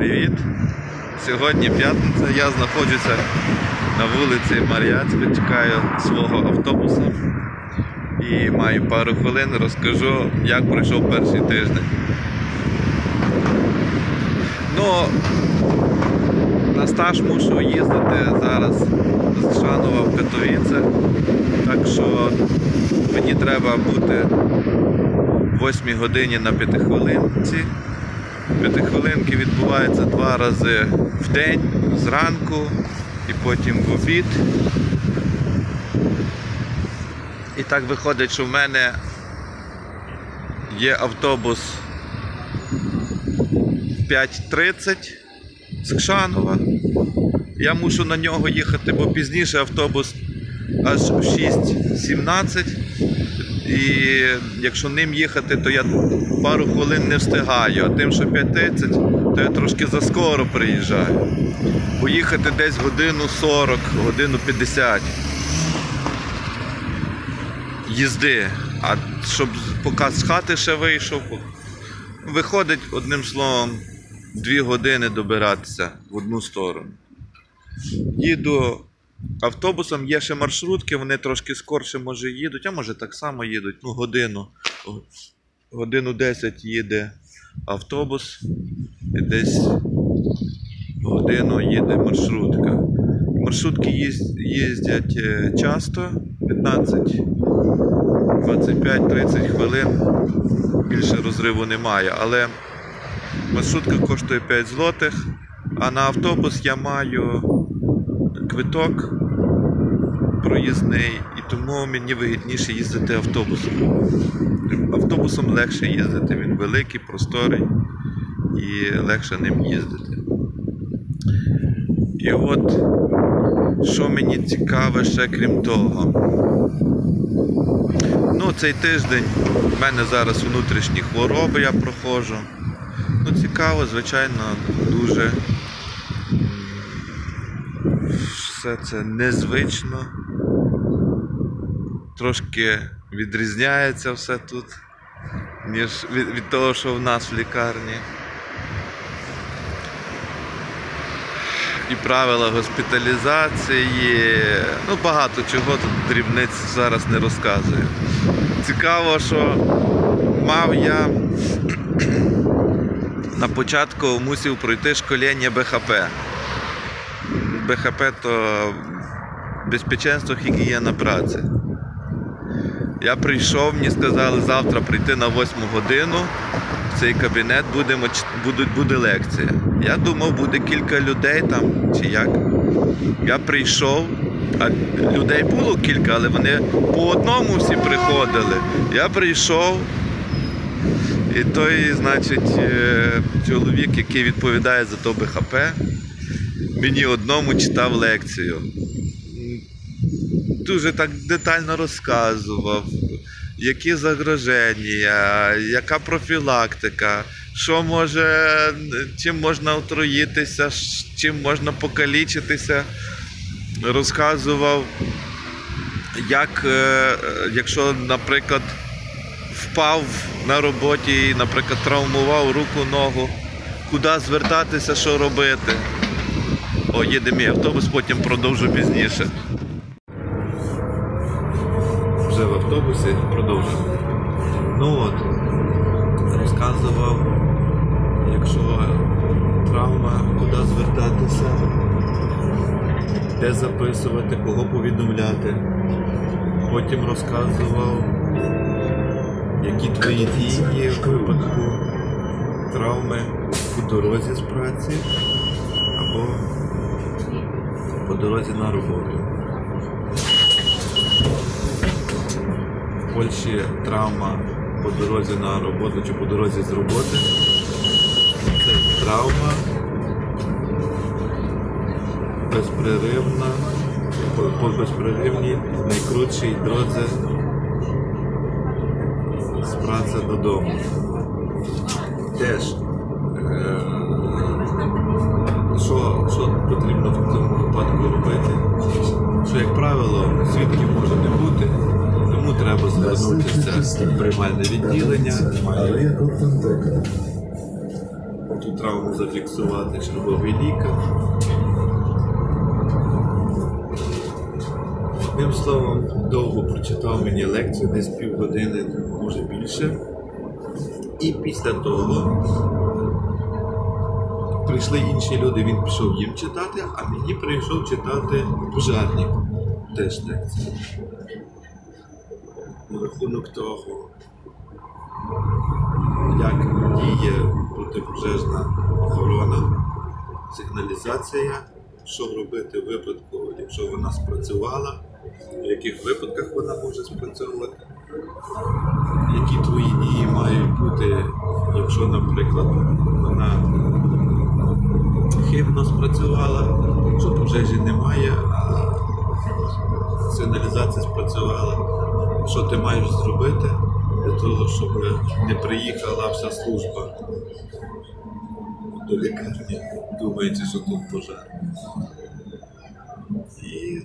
Привіт! Сьогодні п'ятниця, я знаходжуся на вулиці Мар'яцька, чекаю свого автобуса і маю пару хвилин, розкажу, як пройшов перший тиждень. Ну, на стаж мушу їздити зараз з Шанова в Катовіце, так що мені треба бути в 8 годині на п'ятихвилинці. П'ятихвилинки відбуваються два рази в день, зранку і потім в обід. І так виходить, що в мене є автобус в 5.30 з Кшанова. Я мушу на нього їхати, бо пізніше автобус аж в 6.17. І якщо ним їхати, то я пару хвилин не встигаю, а тим, що 5.30, то я трошки заскоро приїжджаю. Бо їхати десь годину 40, годину 50 їзди. А щоб поки з хати ще вийшов, виходить одним словом 2 години добиратися в одну сторону. Їду автобусом, є ще маршрутки, вони трошки скорше може їдуть, а може так само їдуть. Ну, годину. Годину 10 їде автобус і десь годину їде маршрутка. Маршрутки їздять е, часто, 15, 25, 30 хвилин. Більше розриву немає. Але маршрутка коштує 5 злотих, а на автобус я маю квиток проїзний, і тому мені вигідніше їздити автобусом. Автобусом легше їздити, він великий, просторий і легше ним їздити. І от, що мені цікаве ще крім того. Ну, цей тиждень в мене зараз внутрішні хвороби я проходжу. Ну, цікаво, звичайно, дуже. Все це незвично. Трошки відрізняється все тут, ніж від, від того, що в нас в лікарні. І правила госпіталізації, ну багато чого тут дрібниць зараз не розказую. Цікаво, що мав я на початку мусив пройти школіння БХП. БХП то безпеченство гігієна праці. Я прийшов, мені сказали завтра прийти на 8 годину в цей кабінет, будемо, буде, буде лекція. Я думав, буде кілька людей там чи як. Я прийшов, а людей було кілька, але вони по одному всі приходили. Я прийшов, і той, значить, е, чоловік, який відповідає за то БХП, мені одному читав лекцію. Дуже так детально розказував, які загроження, яка профілактика, що може, чим можна отруїтися, чим можна покалічитися. Розказував, як, е, якщо, наприклад, впав на роботі наприклад, травмував руку, ногу, куди звертатися, що робити. О, їде мій автобус, потім продовжу пізніше. Вже в автобусі продовжу. Ну от, розказував, якщо травма, куди звертатися, де записувати, кого повідомляти. Потім розказував, які твої дії в випадку травми по дорозі з праці або по дорозі на роботу. В Польщі травма по дорозі на роботу чи по дорозі з роботи. Це травма безпреривна, по, по безпреривній, найкрутшій дорозі з праці додому. Теж е, що, потрібно правило, свідків може не бути, тому треба звернутися в приймальне відділення. Ale jako ту травму зафіксувати, черговий лікар. Одним словом, довго прочитав мені лекцію, десь півгодини, може більше. І після того прийшли інші люди, він пішов їм читати, а мені прийшов читати пожарник. Теж лекцію. На рахунок того, як діє протипожежна охорона, сигналізація, що робити в випадку, якщо вона спрацювала, в яких випадках вона може спрацьовувати, які твої дії мають бути, якщо, наприклад, вона хибно спрацювала, що пожежі немає, а сигналізація спрацювала. Що ти маєш зробити для того, щоб не приїхала вся служба до лікарні, думаючи, що тут пожар. І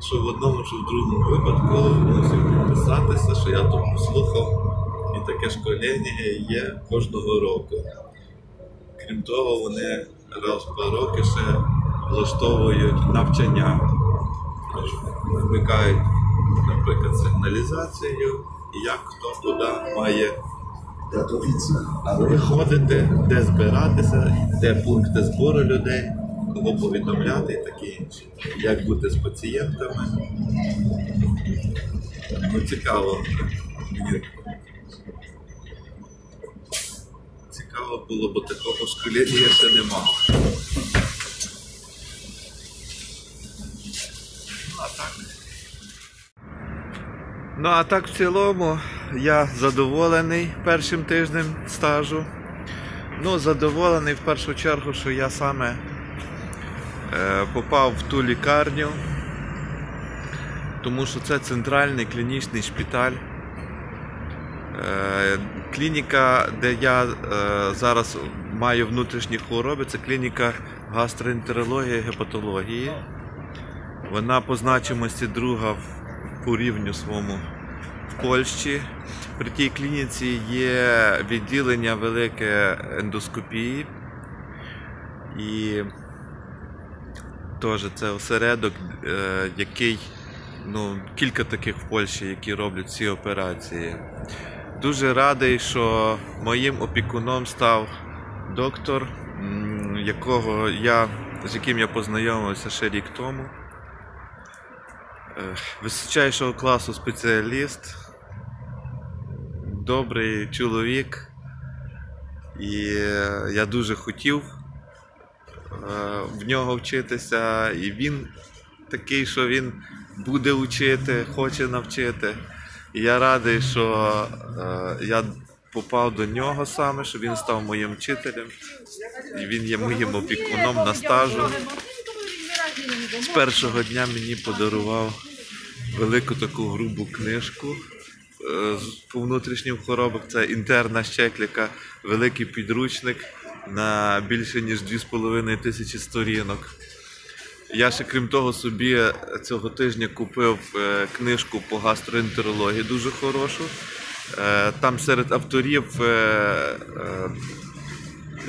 що в одному, що в другому випадку мусив підписатися, що я тут послухав, і таке школення є кожного року. Крім того, вони раз в два роки ще влаштовують навчання. Вмикають, наприклад, сигналізацію, і як хто куди має виходити, де збиратися, де пункти збору людей, кого повідомляти і таке інше. Як бути з пацієнтами. Ну, цікаво. Цікаво було, бо такого школіння ще нема. Ну, а так. Ну, а так в цілому я задоволений першим тижнем стажу. Ну, задоволений в першу чергу, що я саме е, попав в ту лікарню, тому що це центральний клінічний шпиталь. Е, Клініка, де я е, зараз маю внутрішні хвороби, це клініка гастроентерології і гепатології. Вона по значимості друга в- по рівню своєму в Польщі. При тій клініці є відділення велике ендоскопії. І теж це осередок, е, який ну, кілька таких в Польщі, які роблять ці операції. Дуже радий, що моїм опікуном став доктор, якого я, з яким я познайомився ще рік тому. Височайшого класу спеціаліст, добрий чоловік. І е, я дуже хотів е, в нього вчитися, і він такий, що він буде вчити, хоче навчити. І я радий, що е, я попав до нього саме, що він став моїм вчителем. І він є моїм опікуном на стажу. З першого дня мені подарував велику таку грубу книжку е, з- по внутрішнім хворобах. Це інтерна щекліка, великий підручник на більше ніж 2,5 тисячі сторінок. Я ще крім того собі цього тижня купив е, книжку по гастроентерології дуже хорошу. Е, Там серед авторів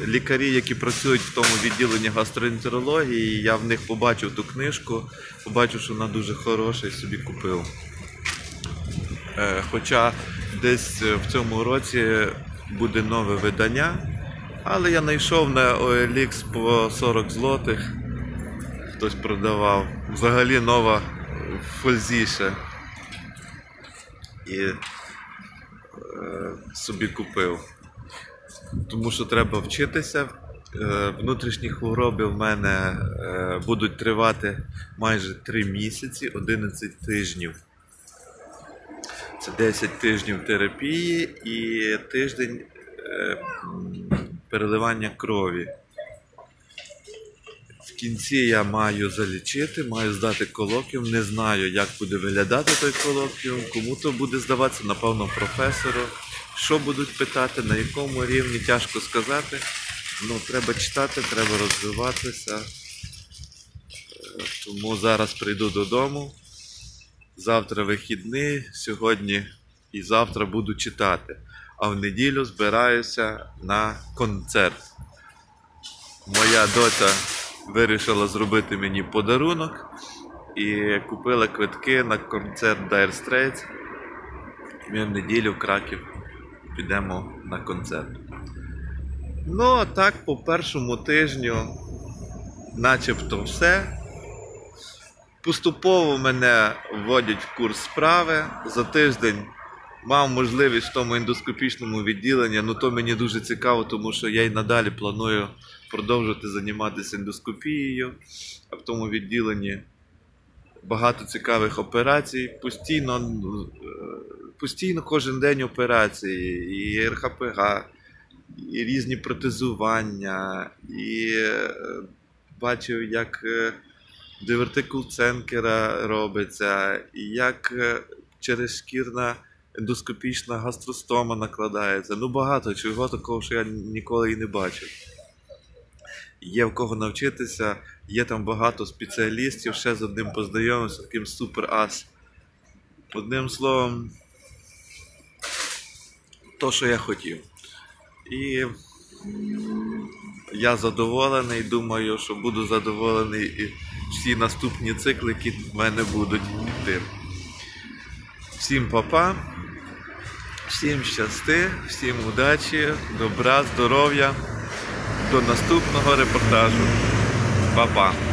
лікарі, які працюють в тому відділенні гастроентерології. Я в них побачив ту книжку, побачив, що вона дуже хороша і собі купив. Е, Хоча десь е, в цьому році буде нове видання, але я знайшов на OLX по 40 злотих. Хтось продавав. Взагалі нова в фользі ще. І е, собі купив. Тому що треба вчитися. Е, Внутрішні хвороби в мене е, будуть тривати майже 3 місяці, 11 тижнів. Це 10 тижнів терапії і тиждень е, переливання крові. В кінці я маю залічити, маю здати колоквіум. Не знаю, як буде виглядати той колоквіум, кому то буде здаватися, напевно, професору. Що будуть питати, на якому рівні, тяжко сказати. Ну, треба читати, треба розвиватися. Е, Тому зараз прийду додому. Завтра вихідний, сьогодні і завтра буду читати. а в неділю збираюся на концерт. Моя доця вирішила зробити мені подарунок і купила квитки на концерт Dire Straits. Ми в неділю в Краків підемо на концерт. Ну, а так, по першому тижню, начебто все. Поступово мене вводять в курс справи. За тиждень мав можливість в тому ендоскопічному відділенні. Ну то мені дуже цікаво, тому що я й надалі планую продовжувати займатися ендоскопією, в тому відділенні багато цікавих операцій. Постійно, е, постійно кожен день операції, і РХПГ, і різні протезування, і е, бачив, як е, дивертикул Ценкера робиться, і як е, черезшкірна ендоскопічна гастростома накладається. Ну багато чого такого, що я ніколи і не бачив. Є в кого навчитися, є там багато спеціалістів, ще з одним познайомився, таким супер ас. Одним словом, то, що я хотів. І я задоволений, думаю, що буду задоволений і всі наступні цикли, які в мене будуть йти. Всім папа, всім щасти, всім удачі, добра, здоров'я. До наступного репортажу. Па-па.